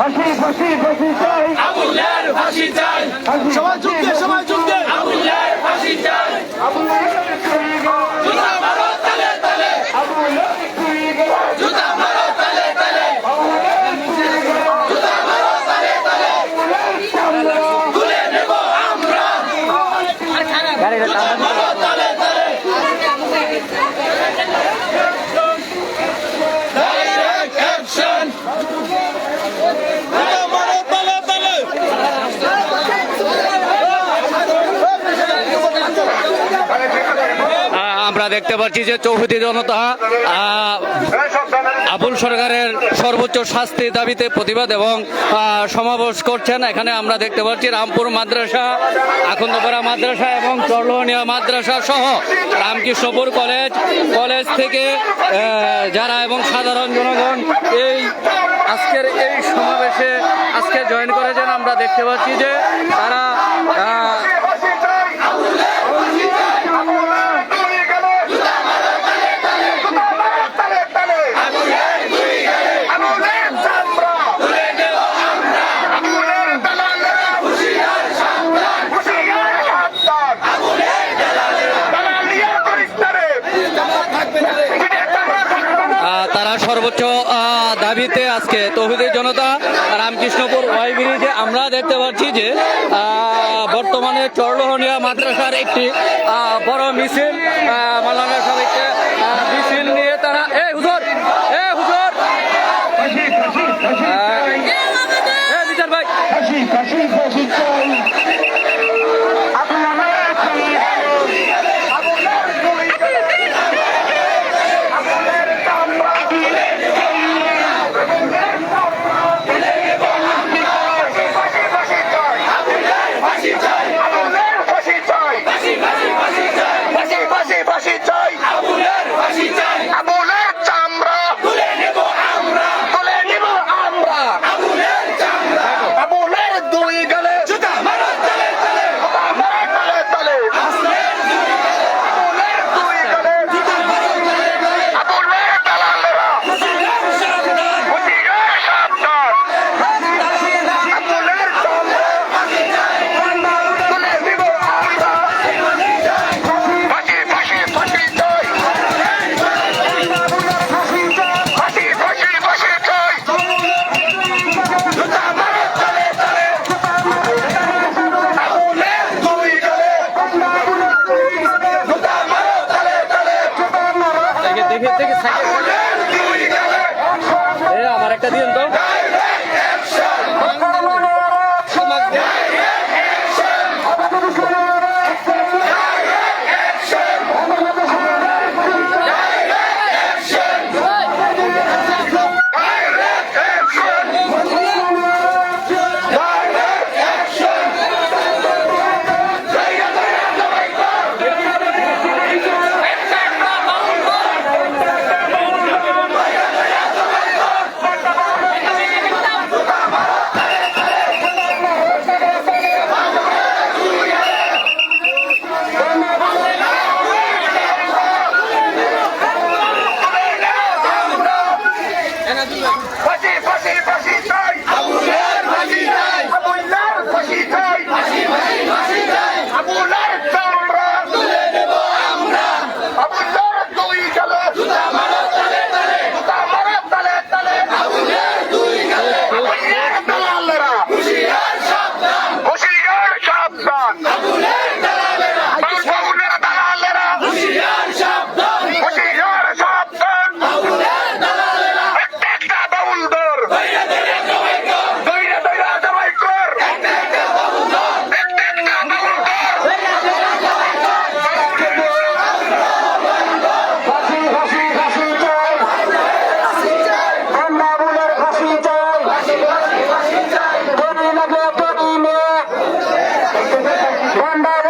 ফাঁসি ফাঁসি ফাঁসি চাই। আবুলের ফাঁসি চাই। সবাই আমরা দেখতে পাচ্ছি যে চৌধুরী জনতা আবুল সরকারের সর্বোচ্চ শাস্তি দাবিতে প্রতিবাদ এবং সমাবেশ করছেন। এখানে আমরা দেখতে পাচ্ছি রামপুর মাদ্রাসা, আখন্দপাড়া মাদ্রাসা এবং চরলোহনিয়া মাদ্রাসা সহ রামকৃষ্ণপুর কলেজ। কলেজ থেকে যারা এবং সাধারণ জনগণ এই আজকের এই সমাবেশে আজকে জয়েন করেছেন, আমরা দেখতে পাচ্ছি যে তারা সর্বোচ্চ দাবিতে আজকে তহিদের জনতা রামকৃষ্ণপুর ওয়াই ব্রিজে আমরা দেখতে পাচ্ছি যে বর্তমানে চরলোহনিয়া মাদ্রাসার একটি বড় মিছিল আহ, মাওলানা সাহেবকে মিছিল নিয়ে তারা এ হুজুর এ হুজুর। দেখে দেখে সাইকেল আবুলের দুই গলে এ আমার একটা দিন তো number one.